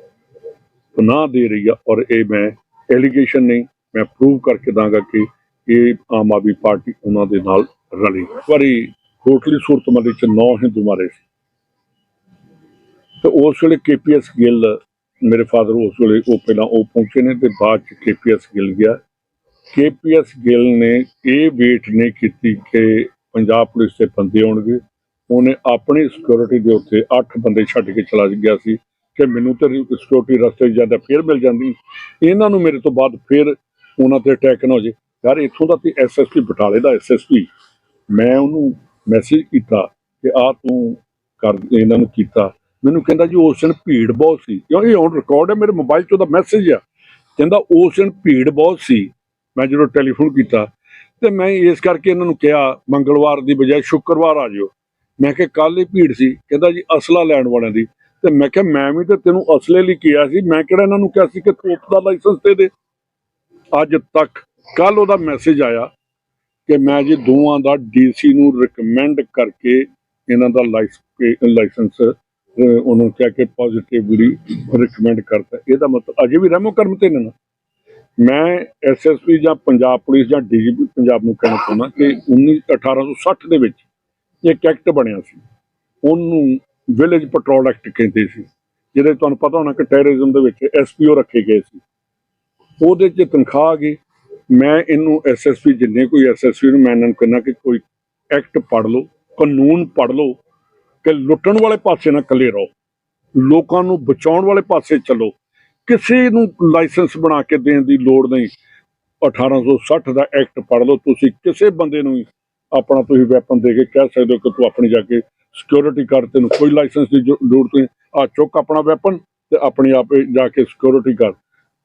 [SPEAKER 1] ਪਨਾਹ ਦੇ ਰਹੀ ਆ ਔਰ ਇਹ ਮੈਂ ਐਲੀਗੇਸ਼ਨ ਨਹੀਂ, ਮੈਂ ਪ੍ਰੂਵ ਕਰਕੇ ਦਾਂਗਾ ਕਿ ਇਹ ਆਮ ਆਦਮੀ ਪਾਰਟੀ ਉਹਨਾਂ ਦੇ ਨਾਲ ਰਲੀ। ਵਾਰੀ ਕੋਟਲੀ ਸੂਰਤ ਮੱਲੇ ਚ ਨੌ ਹਿੰਦੂ ਮਾਰੇ ਸੀ। ਤੇ ਉਸ ਵੇਲੇ ਕੇਪੀਐਸ ਗਿੱਲ, ਮੇਰੇ ਫਾਦਰ ਉਸ ਵੇਲੇ ਉਹ ਪਹਿਲਾਂ ਉਹ ਪਹੁੰਚੇ ਨੇ ਤੇ ਬਾਅਦ ਚ ਕੇਪੀਐਸ ਗਿੱਲ ਗਿਆ। ਕੇਪੀਐਸ ਗਿੱਲ ਨੇ ਇਹ ਵੇਟ ਨਹੀਂ ਕੀਤੀ ਕਿ ਪੰਜਾਬ ਪੁਲਿਸ ਦੇ ਬੰਦੇ ਆਉਣਗੇ। ਉਹਨੇ ਆਪਣੀ ਸਿਕਿਉਰਿਟੀ ਦੇ ਉੱਤੇ 8 ਬੰਦੇ ਛੱਡ ਕੇ ਚਲਾ ਗਿਆ ਸੀ ਕਿ ਮੈਨੂੰ ਤੇ ਸਿਕਿਉਰਿਟੀ ਰਸਤੇ ਜਾਂਦਾ ਫੇਰ ਮਿਲ ਜਾਂਦੀ। ਇਹਨਾਂ ਨੂੰ ਮੇਰੇ ਤੋਂ ਬਾਅਦ ਫੇਰ ਉਹਨਾਂ ਤੇ ਅਟੈਕ ਨਾ ਹੋ ਜੇ ਯਾਰ ਇੱਥੋਂ ਦਾ ਤੇ ਐਸਐਸਪੀ ਬਟਾਲੇ ਦਾ ਐਸਐਸਪੀ ਮੈਂ ਉਹਨੂੰ ਮੈਸੇਜ ਕੀਤਾ ਕਿ ਆ ਤੂੰ ਕਰ, ਇਹਨਾਂ ਨੂੰ ਕੀਤਾ। ਮੈਨੂੰ ਕਹਿੰਦਾ ਜੀ ਉਸ ਦਿਨ ਭੀੜ ਬਹੁਤ ਸੀ। ਕਿਉਂ? ਇਹ ਹੁਣ ਰਿਕਾਰਡ ਹੈ, ਮੇਰੇ ਮੋਬਾਈਲ 'ਚ ਉਹਦਾ ਮੈਸੇਜ ਆ। ਕਹਿੰਦਾ ਉਸ ਦਿਨ ਭੀੜ ਬਹੁਤ ਸੀ। ਮੈਂ ਜਦੋਂ ਟੈਲੀਫੋਨ ਕੀਤਾ ਤੇ ਮੈਂ ਇਸ ਕਰਕੇ ਇਹਨਾਂ ਨੂੰ ਕਿਹਾ, ਮੰਗਲਵਾਰ ਦੀ ਬਜਾਏ ਸ਼ੁੱਕਰਵਾਰ ਆ ਜਿਓ। ਮੈਂ ਕਿਹਾ ਕੱਲ ਹੀ ਭੀੜ ਸੀ। ਕਹਿੰਦਾ ਜੀ, ਅਸਲਾ ਲੈਣ ਵਾਲਿਆਂ ਦੀ। ਤੇ ਮੈਂ ਕਿਹਾ, ਮੈਂ ਵੀ ਤੇ ਤੈਨੂੰ ਅਸਲੇ ਲਈ ਕਿਹਾ ਸੀ। ਮੈਂ ਕਿਹੜਾ ਇਹਨਾਂ ਨੂੰ ਕਿਹਾ ਸੀ ਕਿ ਤੋਪ ਦਾ ਲਾਇਸੈਂਸ ਦੇ ਦੇ। ਅੱਜ ਤੱਕ ਕੱਲ ਉਹਦਾ ਮੈਸੇਜ ਆਇਆ ਕਿ ਮੈਂ ਜੀ ਦੋਵਾਂ ਦਾ ਡੀਸੀ ਨੂੰ ਰეკਮੈਂਡ ਕਰਕੇ ਇਹਨਾਂ ਦਾ ਲਾਇਸੈਂਸ ਉਹਨੂੰ ਕਿਹਾ ਕਿ ਪੋਜ਼ਿਟਿਵਲੀ ਰეკਮੈਂਡ ਕਰਤਾ। ਇਹਦਾ ਮਤਲਬ ਅਜੇ ਵੀ ਰਹਿਮੋ ਕਰਮ ਤੇ ਨੇ ਨਾ। ਮੈਂ ਐਸਐਸਪੀ ਜਾਂ ਪੰਜਾਬ ਪੁਲਿਸ ਜਾਂ ਡੀਜੀਪੀ ਪੰਜਾਬ ਨੂੰ ਕਹਿਣਾ ਚਾਹੁੰਦਾ ਕਿ 19 1860 ਦੇ ਵਿੱਚ ਇੱਕ ਐਕਟ ਬਣਿਆ ਸੀ। ਉਹਨੂੰ ਵਿਲੇਜ ਪੈਟਰੋਲ ਐਕਟ ਕਹਿੰਦੇ ਸੀ। ਜਿਹਦੇ ਤੁਹਾਨੂੰ ਪਤਾ ਹੋਣਾ ਕਿ ਟੈਰਰਿਜ਼ਮ ਦੇ ਵਿੱਚ ਐਸਪੀਓ ਰੱਖੇ ਗਏ ਸੀ। ਉਹਦੇ 'ਚ ਤਨਖਾਹ ਆ ਗਈ। ਮੈਂ ਇਹਨੂੰ ਐਸਐਸਪੀ ਜਿੰਨੇ ਕੋਈ ਐਸਐਸਪੀ ਨੂੰ ਮੈਂ ਇਹਨਾਂ ਨੂੰ ਕਹਿੰਦਾ ਕਿ ਕੋਈ ਐਕਟ ਪੜ੍ਹ ਲਓ, ਕਾਨੂੰਨ ਪੜ੍ਹ ਲਓ ਕਿ ਲੁੱਟਣ ਵਾਲੇ ਪਾਸੇ ਨਾ ਇਕੱਲੇ ਰਹੋ। ਲੋਕਾਂ ਨੂੰ ਬਚਾਉਣ ਵਾਲੇ ਪਾਸੇ ਚੱਲੋ। ਕਿਸੇ ਨੂੰ ਲਾਇਸੈਂਸ ਬਣਾ ਕੇ ਦੇਣ ਦੀ ਲੋੜ ਨਹੀਂ। 1860 ਦਾ ਐਕਟ ਪੜ੍ਹ ਲਓ। ਤੁਸੀਂ ਕਿਸੇ ਬੰਦੇ ਨੂੰ ਆਪਣਾ ਤੁਸੀਂ ਵੈਪਨ ਦੇ ਕੇ ਕਹਿ ਸਕਦੇ ਹੋ ਕਿ ਤੂੰ ਆਪਣੀ ਜਾ ਕੇ ਸਿਕਿਉਰਿਟੀ ਕਰ ਤੈਨੂੰ ਕੋਈ ਲਾਇਸੈਂਸ ਦੀ ਜੋ- ਨਹੀਂ ਆ ਚੁੱਕ ਆਪਣਾ ਵੈਪਨ ਤੇ ਆਪਣੀ ਆਪੇ ਜਾ ਕੇ ਸਿਕਿਉਰਿਟੀ ਕਰ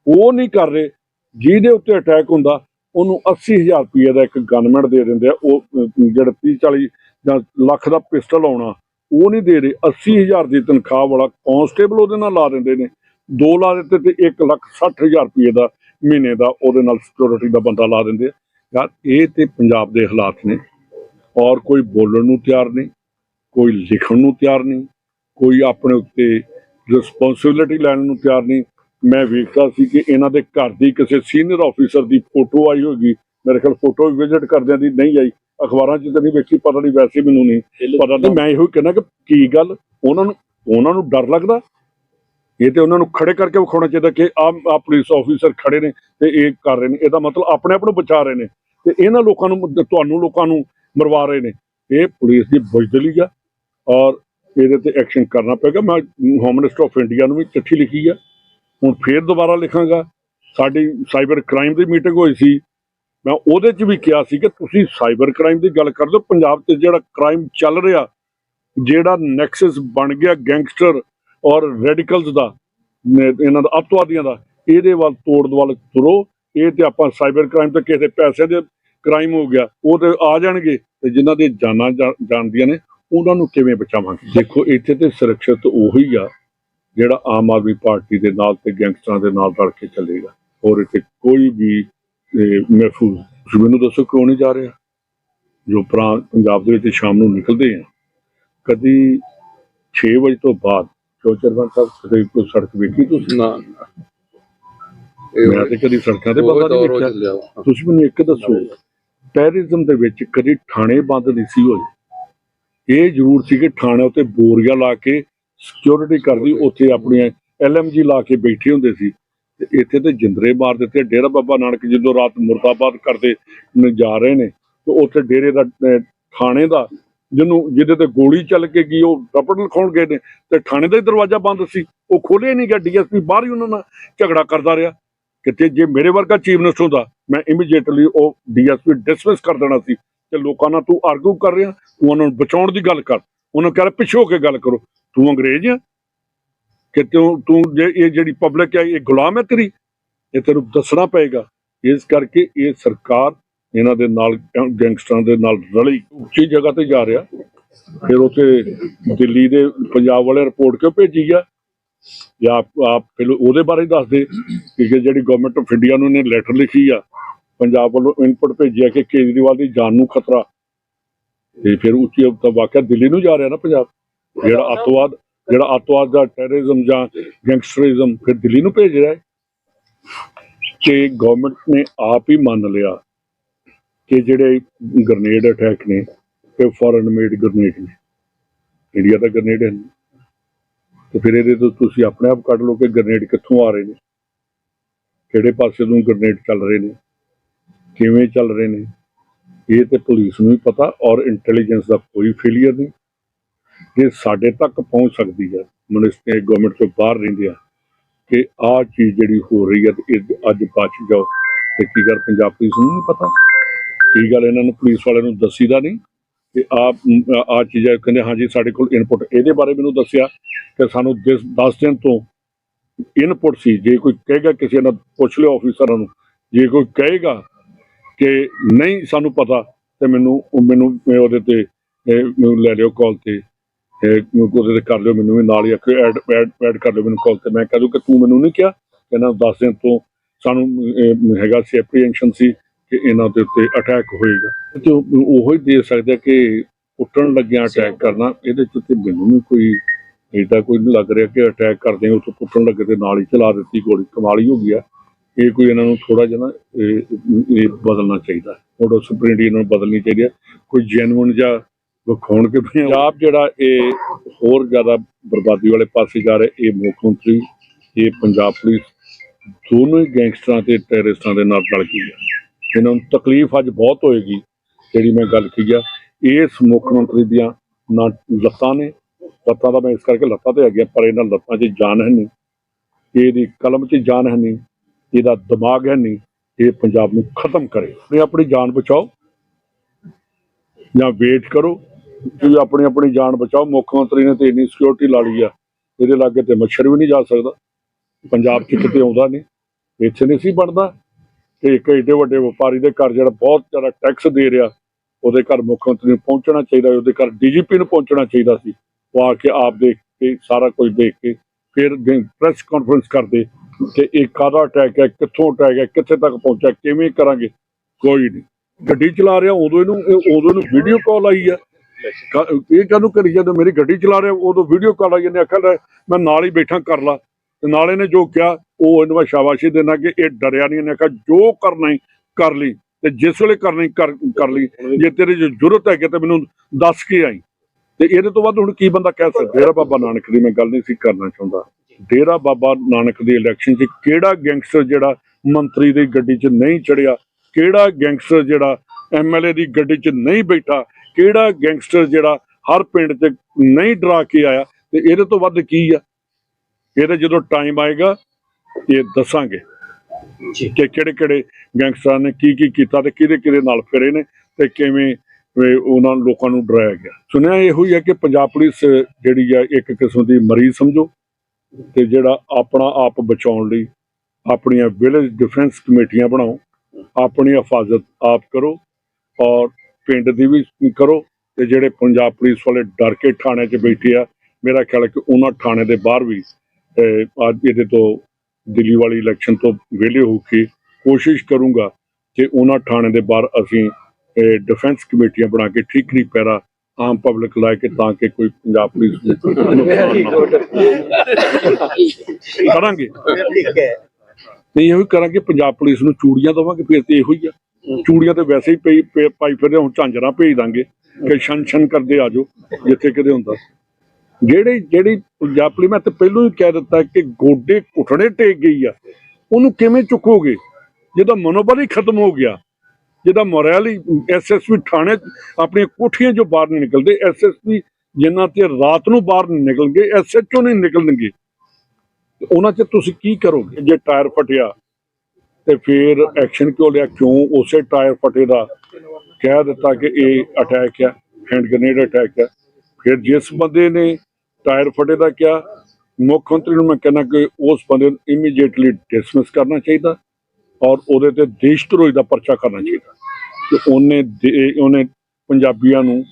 [SPEAKER 1] ਉਹ ਨਹੀਂ ਕਰ ਰਹੇ ਜਿਹਦੇ ਉੱਤੇ ਅਟੈਕ ਹੁੰਦਾ ਉਹਨੂੰ 80000 ਰੁਪਏ ਦਾ ਇੱਕ ਗਨਮੈਨ ਦੇ ਦਿੰਦੇ ਆ। ਉਹ ਅਹ, ਜਿਹੜਾ 30 40 ਜਾਂ ਲੱਖ ਦਾ ਪਿਸਟਲ ਆਉਣਾ ਉਹ ਨਹੀਂ ਦੇ ਰਹੇ। 80000 ਦੀ ਤਨਖਾਹ ਵਾਲਾ ਕਾਂਸਟੇਬਲ ਉਹਦੇ ਨਾਲ ਲਾ ਦਿੰਦੇ ਨੇ। ਦੋ ਲਾ ਦਿੱਤੇ ਤੇ 1 ਲੱਖ 60000 ਰੁਪਏ ਦਾ ਮਹੀਨੇ ਦਾ ਉਹਦੇ ਨਾਲ ਸਿਕਿਉਰਿਟੀ ਦਾ ਬੰਦਾ ਲਾ ਦਿੰਦੇ ਆ। ਯਾਰ ਇਹ ਤੇ ਪੰਜਾਬ ਦੇ ਹਾਲਾਤ ਨੇ। ਔਰ ਕੋਈ ਬੋਲਣ ਨੂੰ ਤਿਆਰ ਨਹੀਂ, ਕੋਈ ਲਿਖਣ ਨੂੰ ਤਿਆਰ ਨਹੀਂ, ਕੋਈ ਆਪਣੇ ਉੱਤੇ ਰਿਸਪੌਂਸਿਬਿਲਿਟੀ ਲੈਣ ਨੂੰ ਤਿਆਰ ਨਹੀਂ। ਮੈਂ ਵੇਖਦਾ ਸੀ ਕਿ ਇਹਨਾਂ ਦੇ ਘਰ ਦੀ ਕਿਸੇ ਸੀਨੀਅਰ ਆਫੀਸਰ ਦੀ ਫੋਟੋ ਆਈ ਹੋਗੀ ਮੇਰੇ ਖਿਆਲ ਫੋਟੋ ਵਿਜ਼ਿਟ ਕਰਦਿਆਂ ਦੀ ਨਹੀਂ ਆਈ। ਅਖਬਾਰਾਂ 'ਚ ਤਾਂ ਨਹੀਂ ਵੇਖੀ ਪਤਾ ਨਹੀਂ ਵੈਸੇ ਮੈਨੂੰ ਨਹੀਂ ਪਤਾ ਨਹੀਂ ਮੈਂ ਇਹੋ ਹੀ ਕਹਿੰਦਾ ਕਿ ਕੀ ਗੱਲ ਉਹਨਾਂ ਨੂੰ ਉਹਨਾਂ ਨੂੰ ਡਰ ਲੱਗਦਾ? ਇਹ ਤੇ ਉਹਨਾਂ ਨੂੰ ਖੜੇ ਕਰਕੇ ਵਿਖਾਉਣਾ ਚਾਹੀਦਾ ਕਿ ਆ ਆ ਪੁਲਿਸ ਆਫੀਸਰ ਖੜੇ ਨੇ ਤੇ ਇਹ ਕਰ ਰਹੇ ਨੇ। ਇਹਦਾ ਮਤਲਬ ਆਪਣੇ ਆਪ ਨੂੰ ਬਚਾ ਰਹੇ ਨੇ ਤੇ ਇਹਨਾਂ ਲੋਕਾਂ ਨੂੰ ਤੁਹਾਨੂੰ ਲੋਕਾਂ ਨੂੰ ਮਰਵਾ ਰਹੇ ਨੇ। ਇਹ ਪੁਲਿਸ ਦੀ ਬੁਜ਼ਦਲੀ ਆ ਔਰ ਇਹਦੇ ਤੇ ਐਕਸ਼ਨ ਕਰਨਾ ਪਏਗਾ। ਮੈਂ ਹੋਮ ਮਿਨਿਸਟਰ ਆਫ ਇੰਡੀਆ ਨੂੰ ਵੀ ਚਿੱਠੀ ਲਿਖੀ ਆ। ਹੁਣ ਫੇਰ ਦੁਬਾਰਾ ਲਿਖਾਂਗਾ। ਸਾਡੀ ਸਾਈਬਰ ਕ੍ਰਾਈਮ ਦੀ ਮੀਟਿੰਗ ਹੋਈ ਸੀ। ਮੈਂ ਉਹਦੇ 'ਚ ਵੀ ਕਿਹਾ ਸੀ ਕਿ ਤੁਸੀਂ ਸਾਈਬਰ ਕ੍ਰਾਈਮ ਦੀ ਗੱਲ ਕਰ ਲਓ। ਪੰਜਾਬ 'ਚ ਜਿਹੜਾ ਕ੍ਰਾਈਮ ਚੱਲ ਰਿਹਾ, ਜਿਹੜਾ ਨੈਕਸਸ ਬਣ ਗਿਆ ਗੈਂਗਸਟਰ ਔਰ ਰੈਡੀਕਲਸ ਦਾ ਇਹਨਾਂ ਦਾ, ਅੱਤਵਾਦੀਆਂ ਦਾ, ਇਹਦੇ ਵੱਲ ਤੋੜ ਵੱਲ ਤੁਰੋ। ਇਹ ਤੇ ਆਪਾਂ ਸਾਈਬਰ ਕ੍ਰਾਈਮ ਤੇ ਕਿਸੇ ਪੈਸੇ ਦੇ ਕ੍ਰਾਈਮ ਹੋ ਗਿਆ, ਉਹ ਤੇ ਆ ਜਾਣਗੇ ਤੇ ਜਿਨ੍ਹਾਂ ਦੇ ਜਾਨਾਂ ਜਾ- ਜਾਣਦੀਆਂ ਨੇ, ਉਹਨਾਂ ਨੂੰ ਕਿਵੇਂ ਬਚਾਵਾਂਗੇ? ਦੇਖੋ, ਇੱਥੇ ਤੇ ਸੁਰੱਖਿਅਤ ਉਹੀ ਆ ਜਿਹੜਾ ਆਮ ਆਦਮੀ ਪਾਰਟੀ ਦੇ ਨਾਲ ਤੇ ਗੈਂਗਸਟਰਾਂ ਦੇ ਨਾਲ ਰਲ ਕੇ ਚੱਲੇਗਾ। ਔਰ ਇੱਥੇ ਕੋਈ ਵੀ ਇਹ, ਮਹਿਫੂਜ਼ ਤੁਸੀਂ ਮੈਨੂੰ ਦੱਸੋ ਕਿਉਂ ਨਹੀਂ ਜਾ ਰਿਹਾ? ਜੋ ਪ੍ਰਾਂ ਪੰਜਾਬ ਦੇ ਵਿੱਚ ਸ਼ਾਮ ਨੂੰ ਨਿਕਲਦੇ ਆ। ਕਦੀ 6 ਵਜੇ ਤੋਂ ਬਾਅਦ ਚੋਚਰਬਨ ਸਾਹਿਬ ਕਦੇ ਕੋਈ ਸੜਕ ਵੇਖੀ ਤੁਸੀਂ?
[SPEAKER 2] ਨਾ
[SPEAKER 1] ਮੈਂ ਤੇ ਕਦੀ ਸੜਕਾਂ ਤੇ ਬੰਦਾ ਨਹੀਂ ਵੇਖਿਆ। ਤੁਸੀਂ ਮੈਨੂੰ ਇੱਕ ਦੱਸੋ ਟੈਰਰਿਜ਼ਮ ਦੇ ਵਿੱਚ ਕਦੀ ਥਾਣੇ ਬੰਦ ਨਹੀਂ ਸੀ ਹੋਏ? ਇਹ ਜ਼ਰੂਰ ਸੀ ਕਿ ਥਾਣੇ ਉੱਤੇ ਬੋਰੀਆਂ ਲਾ ਕੇ ਸਿਕਿਉਰਿਟੀ ਕਰਦੀ ਉੱਥੇ ਆਪਣੀਆਂ ਐਲਐਮਜੀ ਲਾ ਕੇ ਬੈਠੇ ਹੁੰਦੇ ਸੀ। ਤੇ ਇੱਥੇ ਤੇ ਜਿੰਦਰੇ ਮਾਰ ਦਿੱਤੇ। ਡੇਰਾ ਬਾਬਾ ਨਾਨਕ ਜਦੋਂ ਰਾਤ ਮੁਰਦਾਬਾਦ ਕਰਦੇ ਜਾ ਰਹੇ ਨੇ, ਤੇ ਉੱਥੇ ਡੇਰੇ ਦਾ ਥਾਣੇ ਦਾ, ਜਿਹਨੂੰ, ਜਿਹਦੇ ਤੇ ਗੋਲੀ ਚੱਲ ਕੇ ਗਈ, ਉਹ ਰਪਟ ਲਿਖਾਉਣ ਗਏ ਨੇ, ਤੇ ਥਾਣੇ ਦਾ ਹੀ ਦਰਵਾਜ਼ਾ ਬੰਦ ਸੀ। ਉਹ ਖੋਲ੍ਹਿਆ ਨਹੀਂ ਗਿਆ, ਡੀਐਸਪੀ ਬਾਹਰ ਹੀ ਉਹਨਾਂ ਨਾਲ ਝਗੜਾ ਕਰਦਾ ਰਿਹਾ। ਕਿਤੇ ਜੇ ਮੇਰੇ ਵਰਗਾ ਚੀਫ ਮਿਨਿਸਟਰ ਹੁੰਦਾ, ਮੈਂ ਇਮੀਡੀਏਟਲੀ ਉਹ ਡੀਐਸਪੀ ਡਿਸਮਿਸ ਕਰ ਦੇਣਾ ਸੀ। ਤੇ ਲੋਕਾਂ ਨਾਲ ਤੂੰ ਆਰਗੂ ਕਰ ਰਿਹਾ, ਤੂੰ ਉਹਨਾਂ ਨੂੰ ਬਚਾਉਣ ਦੀ ਗੱਲ ਕਰ। ਉਹਨਾਂ ਨੂੰ ਕਹਿ ਰਿਹਾ, ਪਿੱਛੇ ਹੋ ਕੇ ਗੱਲ ਕਰੋ। ਤੂੰ ਅੰਗਰੇਜ਼ ਆ ਕਿ ਤੂੰ ਤੂੰ ਜੇ ਇਹ ਜਿਹੜੀ ਪਬਲਿਕ ਹੈ ਇਹ ਗੁਲਾਮ ਹੈ ਤੇਰੀ ਇਹ ਤੈਨੂੰ ਦੱਸਣਾ ਪਏਗਾ। ਇਸ ਕਰਕੇ ਇਹ ਸਰਕਾਰ ਇਹਨਾਂ ਦੇ ਨਾਲ ਗੈਂਗਸਟਰਾਂ ਦੇ ਨਾਲ ਰਲੀ ਉੱਚੀ ਜਗ੍ਹਾ ਤੇ ਜਾ ਰਿਹਾ। ਫਿਰ ਉੱਥੇ ਦਿੱਲੀ ਦੇ ਪੰਜਾਬ ਵਾਲੇ ਰਿਪੋਰਟ ਕਿਉਂ ਭੇਜੀ ਆ ਜਾਂ ਆਪ ਪਹਿਲਾਂ ਉਹਦੇ ਬਾਰੇ ਦੱਸ ਦੇ ਕਿ ਕਿ ਜਿਹੜੀ ਗਵਰਨਮੈਂਟ ਆਫ ਇੰਡੀਆ ਨੂੰ ਨੇ ਲੈਟਰ ਲਿਖੀ ਆ ਪੰਜਾਬ ਵੱਲੋਂ ਇਨਪੁਟ ਭੇਜਿਆ ਕਿ ਕੇਜਰੀਵਾਲ ਦੀ ਜਾਨ ਨੂੰ ਖਤਰਾ। ਤੇ ਫਿਰ ਉੱਚੀ ਤਾਂ ਵਾਕਿਆ ਦਿੱਲੀ ਨੂੰ ਜਾ ਰਿਹਾ ਨਾ ਪੰਜਾਬ। ਜਿਹੜਾ ਅੱਤਵਾਦ ਜਿਹੜਾ ਅੱਤਵਾਦ ਦਾ ਟੈਰਰਿਜ਼ਮ ਜਾਂ ਗੈਂਗਸਟਰਿਜ਼ਮ ਫਿਰ ਦਿੱਲੀ ਨੂੰ ਭੇਜ ਰਿਹਾ ਹੈ। ਕਿ ਗਵਰਨਮੈਂਟ ਨੇ ਆਪ ਹੀ ਮੰਨ ਲਿਆ ਕਿ ਜਿਹੜੇ ਗ੍ਰਨੇਡ ਅਟੈਕ ਨੇ, ਇਹ ਫੋਰਨ ਮੇਡ ਗ੍ਰਨੇਡ ਨੇ। ਇੰਡੀਆ ਦਾ ਗ੍ਰਨੇਡ ਹੈ। ਤੇ ਫਿਰ ਇਹਦੇ ਤੋਂ ਤੁਸੀਂ ਆਪਣੇ ਆਪ ਕੱਢ ਲਓ ਕਿ ਗ੍ਰਨੇਡ ਕਿੱਥੋਂ ਆ ਰਹੇ ਨੇ। ਕਿਹੜੇ ਪਾਸੇ ਤੋਂ ਗ੍ਰਨੇਡ ਚੱਲ ਰਹੇ ਨੇ। ਕਿਵੇਂ ਚੱਲ ਰਹੇ ਨੇ। ਇਹ ਤੇ ਪੁਲਿਸ ਨੂੰ ਵੀ ਪਤਾ ਔਰ ਇੰਟੈਲੀਜੈਂਸ ਦਾ ਕੋਈ ਫੇਲੀਅਰ ਨਹੀਂ। ਇਹ ਸਾਡੇ ਤੱਕ ਪਹੁੰਚ ਸਕਦੀ ਹੈ। ਮਿਨਿਸਟਰ ਗਵਰਨਮੈਂਟ ਤੋਂ ਬਾਹਰ ਰਹਿੰਦੇ ਆ ਕਿ ਆਹ ਚੀਜ਼ ਜਿਹੜੀ ਹੋ ਰਹੀ ਹੈ ਤੇ ਅੱਜ ਬਚ ਜਾਓ। ਤੇ ਕੀ ਗੱਲ ਪੰਜਾਬ ਪੁਲਿਸ ਨੂੰ ਨਹੀਂ ਪਤਾ? ਕੀ ਗੱਲ ਇਹਨਾਂ ਨੂੰ ਪੁਲਿਸ ਵਾਲਿਆਂ ਨੂੰ ਦੱਸੀਦਾ ਨਹੀਂ ਕਿ ਆ ਆ ਚੀਜ਼ਾਂ ਕਹਿੰਦੇ, ਹਾਂਜੀ, ਸਾਡੇ ਕੋਲ ਇਨਪੁਟ ਇਹਦੇ ਬਾਰੇ ਮੈਨੂੰ ਦੱਸਿਆ ਕਿ ਸਾਨੂੰ 10 ਦਿਨ ਤੋਂ ਇਨਪੁਟ ਸੀ। ਜੇ ਕੋਈ ਕਹੇਗਾ ਕਿਸੇ ਨਾਲ, ਪੁੱਛ ਲਿਓ ਆਫੀਸਰਾਂ ਨੂੰ। ਜੇ ਕੋਈ ਕਹੇਗਾ ਕਿ ਨਹੀਂ, ਸਾਨੂੰ ਪਤਾ ਤੇ ਮੈਨੂੰ ਮੈਨੂੰ ਉਹਦੇ ਤੇ ਲੈ ਲਿਓ ਕਾਲ ਤੇ। ਉਹਦੇ ਤੇ ਕਰ ਲਿਓ, ਮੈਨੂੰ ਵੀ ਨਾਲ ਹੀ ਆਖੋ ਐਡ ਐਡ ਐਡ ਕਰ ਲਿਓ ਮੈਨੂੰ ਕਾਲ ਤੇ। ਮੈਂ ਕਹ ਦੂੰ ਕਿ ਤੂੰ ਮੈਨੂੰ ਨਹੀਂ ਕਿਹਾ? ਇਹਨਾਂ ਨੂੰ 10 ਦਿਨ ਤੋਂ ਸਾਨੂੰ ਹੈਗਾ ਸੀ ਐਪਰੀਹੈਂਸ਼ਨ ਸੀ ਕਿ ਇਹਨਾਂ ਦੇ ਉੱਤੇ ਅਟੈਕ ਹੋਏਗਾ। ਤੇ ਉਹ ਉਹੋ ਹੀ ਦੇ ਸਕਦਾ ਕਿ ਉੱਟਣ ਲੱਗਿਆ ਅਟੈਕ ਕਰਨਾ, ਇਹਦੇ ਚ ਤੇ ਮੈਨੂੰ ਵੀ ਕੋਈ ਏਦਾਂ ਕੋਈ ਨਹੀਂ ਲੱਗ ਰਿਹਾ ਕਿ ਅਟੈਕ ਕਰਦੇ ਹਾਂ ਉੱਥੋਂ ਪੁੱਟਣ ਲੱਗੇ ਤੇ ਨਾਲ ਹੀ ਚਲਾ ਦਿੱਤੀ, ਗੋਲੀ ਕਮਾਲੀ ਹੀ ਹੋ ਗਿਆ ਇਹ ਕੋਈ ਇਹਨਾਂ ਨੂੰ ਥੋੜਾ ਜਿਹਾ ਨਾ, ਇਹ ਬਦਲਣਾ ਚਾਹੀਦਾ। ਮੋਡੋ ਸੁਪਰੀਡੀ ਇਹਨਾਂ ਨੂੰ ਬਦਲਣੀ ਚਾਹੀਦੀ ਹੈ ਕੋਈ ਜੈਨੂਨ ਜਾਂ ਵਿਖਾਉਣ ਕੇ ਪੰਜਾਬ ਜਿਹੜਾ ਇਹ ਹੋਰ ਜ਼ਿਆਦਾ ਬਰਬਾਦੀ ਵਾਲੇ ਪਾਸੇ ਜਾ ਰਿਹਾ, ਇਹ ਮੁੱਖ ਮੰਤਰੀ, ਇਹ ਪੰਜਾਬ ਪੁਲਿਸ ਦੋਨੋਂ ਹੀ ਗੈਂਗਸਟਰਾਂ ਤੇ ਟੈਰਰਿਸਟਾਂ ਦੇ ਨਾਲ ਰਲ ਗਈ ਹੈ ਇਹਨਾਂ ਨੂੰ ਤਕਲੀਫ ਅੱਜ ਬਹੁਤ ਹੋਏਗੀ, ਜਿਹੜੀ ਮੈਂ ਗੱਲ ਕੀਤੀ ਆ। ਇਸ ਮੁੱਖ ਮੰਤਰੀ ਦੀਆਂ ਨਾ ਲੱਤਾਂ ਨੇ, ਲੱਤਾਂ ਦਾ ਮੈਂ ਇਸ ਕਰਕੇ ਲੱਤਾਂ ਤੇ ਆ ਗਿਆ ਪਰ ਇਹਨਾਂ ਲੱਤਾਂ 'ਚ ਜਾਨ ਹੈ ਨਹੀਂ, ਇਹਦੀ ਕਲਮ 'ਚ ਜਾਨ ਹੈ ਨਹੀਂ, ਇਹਦਾ ਦਿਮਾਗ ਹੈ ਨਹੀਂ, ਇਹ ਪੰਜਾਬ ਨੂੰ ਖਤਮ ਕਰੇ। ਤੁਸੀਂ ਆਪਣੀ ਜਾਨ ਬਚਾਓ, ਜਾਂ ਵੇਟ ਕਰੋ ਤੁਸੀਂ ਆਪਣੀ ਆਪਣੀ ਜਾਨ ਬਚਾਓ। ਮੁੱਖ ਮੰਤਰੀ ਨੇ ਤੇ ਇੰਨੀ ਸਿਕਿਉਰਿਟੀ ਲਾ ਲਈ ਆ। ਇਹਦੇ ਲਾਗੇ ਤੇ ਮੱਛਰ ਵੀ ਨਹੀਂ ਜਾ ਸਕਦਾ। ਪੰਜਾਬ 'ਚ ਕਿਤੇ ਆਉਂਦਾ ਨਹੀਂ। ਇੱਥੇ ਨਹੀਂ ਸੀ ਬਣਦਾ। ਤੇ ਇੱਕ ਏਡੇ ਵੱਡੇ ਵਪਾਰੀ ਦੇ ਘਰ ਜਿਹੜਾ ਬਹੁਤ ਜ਼ਿਆਦਾ ਟੈਕਸ ਦੇ ਰਿਹਾ, ਉਹਦੇ ਘਰ ਮੁੱਖ ਮੰਤਰੀ ਨੂੰ ਪਹੁੰਚਣਾ ਚਾਹੀਦਾ ਉਹਦੇ ਘਰ ਡੀਜੀਪੀ ਨੂੰ ਪਹੁੰਚਣਾ ਚਾਹੀਦਾ ਸੀ। ਉਹ ਆ ਕੇ ਆਪ ਦੇਖ ਕੇ ਸਾਰਾ ਕੁਝ ਦੇਖ ਕੇ ਫਿਰ ਪ੍ਰੈਸ ਕਾਨਫਰੰਸ ਕਰਦੇ ਕਿ ਇਹ ਕਾਹਦਾ ਅਟੈਕ ਹੈ, ਕਿੱਥੋਂ ਅਟੈਕ ਹੈ, ਕਿੱਥੇ ਤੱਕ ਪਹੁੰਚਿਆ, ਕਿਵੇਂ ਕਰਾਂਗੇ। ਕੋਈ ਨਹੀਂ। ਗੱਡੀ ਚਲਾ ਰਿਹਾ, ਉਦੋਂ ਇਹਨੂੰ ਉਦੋਂ ਇਹਨੂੰ ਵੀਡੀਓ ਕਾਲ ਆਈ ਹੈ ਇਹ ਕਾਹਨੂੰ ਕਰੀ ਜਾਂਦਾ ਮੇਰੀ ਗੱਡੀ ਚਲਾ ਰਿਹਾ, ਉਦੋਂ ਵੀਡੀਓ ਕਾਲ ਆਈ, ਇਹਨੇ ਆਖਿਆ ਮੈਂ ਨਾਲ ਹੀ ਬੈਠਾ, ਕਰ ਲਾ। ਤੇ ਨਾਲ ਇਹਨੇ ਜੋ ਕਿਹਾ, ਉਹ ਇਹਨੂੰ ਮੈਂ ਸ਼ਾਬਾਸ਼ੀ ਦੇਣਾ ਕਿ ਇਹ ਡਰਿਆ ਨਹੀਂ, ਇਹਨੇ ਆਖਿਆ, ਜੋ ਕਰਨਾ ਹੀ ਕਰ ਲਈ। ਤੇ ਜਿਸ ਵੇਲੇ ਕਰਨਾ, ਕਰ ਲਈ। ਜੇ ਤੇਰੇ ਜੋ ਜ਼ਰੂਰਤ ਹੈ ਕਿ ਤੇ ਮੈਨੂੰ ਦੱਸ ਕੇ ਆਈ। ਤੇ ਇਹਦੇ ਤੋਂ ਬਾਅਦ ਹੁਣ ਕੀ ਬੰਦਾ ਕਹਿ ਸਕਦਾ? ਡੇਰਾ ਬਾਬਾ ਨਾਨਕ ਦੀ ਮੈਂ ਗੱਲ ਨਹੀਂ ਸੀ ਕਰਨਾ ਚਾਹੁੰਦਾ। ਡੇਰਾ ਬਾਬਾ ਨਾਨਕ ਦੀ ਇਲੈਕਸ਼ਨ 'ਚ ਕਿਹੜਾ ਗੈਂਗਸਟਰ ਜਿਹੜਾ ਮੰਤਰੀ ਦੀ ਗੱਡੀ 'ਚ ਨਹੀਂ ਚੜਿਆ ਕਿਹੜਾ ਗੈਂਗਸਟਰ ਜਿਹੜਾ ਐਮਐਲਏ ਦੀ ਗੱਡੀ 'ਚ ਨਹੀਂ ਬੈਠਾ ਕਿਹੜਾ ਗੈਂਗਸਟਰ ਜਿਹੜਾ ਹਰ ਪਿੰਡ 'ਚ ਨਹੀਂ ਡਰਾ ਕੇ ਆਇਆ ਤੇ ਇਹਦੇ ਤੋਂ ਵੱਧ ਕੀ ਆ? ਇਹਦੇ ਜਦੋਂ ਟਾਈਮ ਆਏਗਾ ਇਹ ਦੱਸਾਂਗੇ ਕਿ ਕਿਹੜੇ ਕਿਹੜੇ ਗੈਂਗਸਟਰਾਂ ਨੇ ਕੀ ਕੀ ਕੀਤਾ ਤੇ ਕਿਹਦੇ ਕਿਹਦੇ ਨਾਲ ਫਿਰੇ ਨੇ ਤੇ ਕਿਵੇਂ ਵੀ ਉਹਨਾਂ ਲੋਕਾਂ ਨੂੰ ਡਰਾਇਆ ਗਿਆ। ਸੁਣਿਆ ਇਹੋ ਹੀ ਹੈ ਕਿ ਪੰਜਾਬ ਪੁਲਿਸ ਜਿਹੜੀ ਆ ਇੱਕ ਕਿਸਮ ਦੀ ਮਰੀਜ਼ ਸਮਝੋ ਤੇ ਜਿਹੜਾ ਆਪਣਾ ਆਪ ਬਚਾਉਣ ਲਈ ਆਪਣੀਆਂ ਵਿਲੇਜ ਡਿਫੈਂਸ ਕਮੇਟੀਆਂ ਬਣਾਓ ਆਪਣੀ ਹਿਫਾਜ਼ਤ ਆਪ ਕਰੋ ਔਰ ਪਿੰਡ ਦੀ ਵੀ ਕਰੋ ਤੇ ਜਿਹੜੇ ਪੰਜਾਬ ਪੁਲਿਸ ਵਾਲੇ ਡਰ ਕੇ ਥਾਣੇ 'ਚ ਬੈਠੇ ਆ ਮੇਰਾ ਖਿਆਲ ਹੈ ਕਿ ਉਹਨਾਂ ਥਾਣੇ ਦੇ ਬਾਹਰ ਵੀ ਅੱਜ ਇਹਦੇ ਤੋਂ ਦਿੱਲੀ ਵਾਲੀ ਇਲੈਕਸ਼ਨ ਤੋਂ ਵਿਹਲੇ ਹੋ ਕੇ ਕੋਸ਼ਿਸ਼ ਕਰੂੰਗਾ ਕਿ ਉਹਨਾਂ ਥਾਣੇ ਦੇ ਬਾਹਰ ਅਸੀਂ ਡਿਫੈਂਸ ਕਮੇਟੀਆਂ ਬਣਾ ਕੇ ਠੀਕ ਨਹੀਂ ਪੈਰਾ ਆਮ ਪਬਲਿਕ ਲਾਇ ਕੇ ਤਾਂ ਕਿ ਕੋਈ ਪੰਜਾਬ ਪੁਲਿਸ ਕਰਾਂਗੇ।
[SPEAKER 2] ਠੀਕ ਹੈ
[SPEAKER 1] ਨਹੀਂ ਇਹੋ ਹੀ ਕਰਾਂਗੇ ਪੰਜਾਬ ਪੁਲਿਸ ਨੂੰ ਚੂੜੀਆਂ ਦਵਾਂਗੇ ਫਿਰ ਤੇ ਇਹੋ ਹੀ ਆ। ਚੂੜੀਆਂ ਤੇ ਵੈਸੇ ਹੀ ਪਈ ਪਈ- ਪਾਈ ਫਿਰਦੇ ਹੁਣ ਝਾਂਜਰਾਂ ਭੇਜ ਦਾਂਗੇ। ਕਿ ਛਨ ਸ਼ਨ ਕਰਦੇ ਜਾਓ, ਜਿੱਥੇ ਕਿਤੇ ਹੁੰਦਾ। ਜਿਹੜੇ ਜਿਹੜੀ ਪੰਜਾਬ ਪੁਲਿਸ, ਮੈਂ ਤਾਂ ਪਹਿਲਾਂ ਹੀ ਕਹਿ ਦਿੱਤਾ ਕਿ ਗੋਡੇ ਘੁੱਟਣੇ ਟੇਕ ਗਈ ਆ। ਉਹਨੂੰ ਕਿਵੇਂ ਚੁੱਕੋਗੇ? ਜਿਹਦਾ ਮਨੋਬਲ ਹੀ ਖਤਮ ਹੋ ਗਿਆ। ਜਿਹਦਾ ਮੋਰਲ ਹੀ ਐਸਐਸਪੀ ਥਾਣੇ ਆਪਣੀਆਂ ਕੋਠੀਆਂ ਚੋਂ ਬਾਹਰ ਨਹੀਂ ਨਿਕਲਦੇ। ਐਸਐਸਪੀ ਜਿੰਨਾ ਤੇ ਰਾਤ ਨੂੰ ਬਾਹਰ ਨਹੀਂ ਨਿਕਲਣਗੇ ਐਸਐਚਓ ਨਹੀਂ ਨਿਕਲਣਗੇ। ਤੇ ਉਹਨਾਂ 'ਚ ਤੁਸੀਂ ਕੀ ਕਰੋਗੇ? ਜੇ ਟਾਇਰ ਫਟਿਆ ਤੇ ਫਿਰ ਐਕਸ਼ਨ ਕਿਉਂ ਲਿਆ? ਕਿਉਂ ਉਸੇ ਟਾਇਰ ਫਟੇ ਦਾ ਕਹਿ ਦਿੱਤਾ ਕਿ ਇਹ ਅਟੈਕ ਹੈ ਹੈਂਡ ਗ੍ਰੇਨੇਡ ਅਟੈਕ ਹੈ ਫਿਰ ਜਿਸ ਬੰਦੇ ਨੇ ਟਾਇਰ ਫਟੇ ਦਾ ਕਿਹਾ, ਮੁੱਖ ਮੰਤਰੀ ਨੂੰ ਮੈਂ ਕਹਿੰਦਾ ਕਿ ਉਸ ਬੰਦੇ ਨੂੰ ਇਮੀਡੀਏਟਲੀ ਡਿਸਮਿਸ ਕਰਨਾ ਚਾਹੀਦਾ ਔਰ ਉਹਦੇ ਤੇ ਦੇਸ਼ ਧਰੋਹੀ ਦਾ ਪਰਚਾ ਕਰਨਾ ਚਾਹੀਦਾ। ਕਿ ਉਹਨੇ ਦੇ- ਉਹਨੇ ਪੰਜਾਬੀਆਂ ਨੂੰ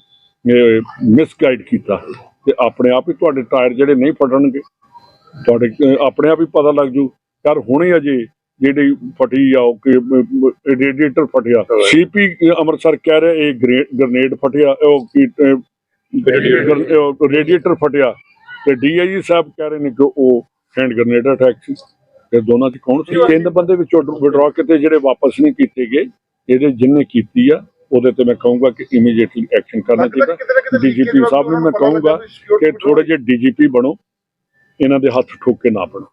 [SPEAKER 1] ਮਿਸਗਾਈਡ ਕੀਤਾ ਤੇ ਆਪਣੇ ਆਪ ਹੀ ਤੁਹਾਡੇ ਟਾਇਰ ਜਿਹੜੇ ਨਹੀਂ ਫਟਣਗੇ, ਤੁਹਾਡੇ, ਆਪਣੇ ਆਪ ਹੀ ਪਤਾ ਲੱਗ ਜੂ। ਯਾਰ ਹੁਣੇ ਅਜੇ ਜਿਹੜੀ ਫਟੀ ਆ ਉਹ ਕਿ ਰੇਡੀਏਟਰ ਫਟਿਆ। ਸੀਪੀ ਅੰਮ੍ਰਿਤਸਰ ਕਹਿ ਰਿਹਾ ਇਹ ਗ੍ਰੇਨੇਡ ਫਟਿਆ ਉਹ ਕੀ ਰੇਡੀਏਟਰ ਫਟਿਆ। ਤੇ ਡੀਆਈਜੀ ਸਾਹਿਬ ਕਹਿ ਰਹੇ ਨੇ ਕਿ ਉਹ ਹੈਂਡ ਗ੍ਰਨੇਡ ਅਟੈਕ ਸੀ। ਤੇ ਦੋਨਾਂ ਚ ਕੌਣ ਸੀ? ਤਿੰਨ ਬੰਦੇ ਵਿੱਚੋਂ ਵਿਡਰਾ ਕੀਤੇ ਜਿਹੜੇ ਵਾਪਸ ਨਹੀਂ ਕੀਤੇ ਗਏ। ਇਹਦੇ ਜਿੰਨੇ ਕੀਤੀ ਆ ਉਹਦੇ ਤੇ ਮੈਂ ਕਹੂੰਗਾ ਕਿ ਇਮੀਡੀਏਟਲੀ ਐਕਸ਼ਨ ਕਰਨਾ ਚਾਹੀਦਾ। ਡੀਜੀਪੀ ਸਾਹਿਬ ਨੂੰ ਮੈਂ ਕਹੂੰਗਾ ਕਿ ਥੋੜੇ ਜਿਹੇ ਡੀਜੀਪੀ ਬਣੋ। ਇਹਨਾਂ ਦੇ ਹੱਥ ਠੋਕ ਕੇ ਨਾ ਬਣੋ।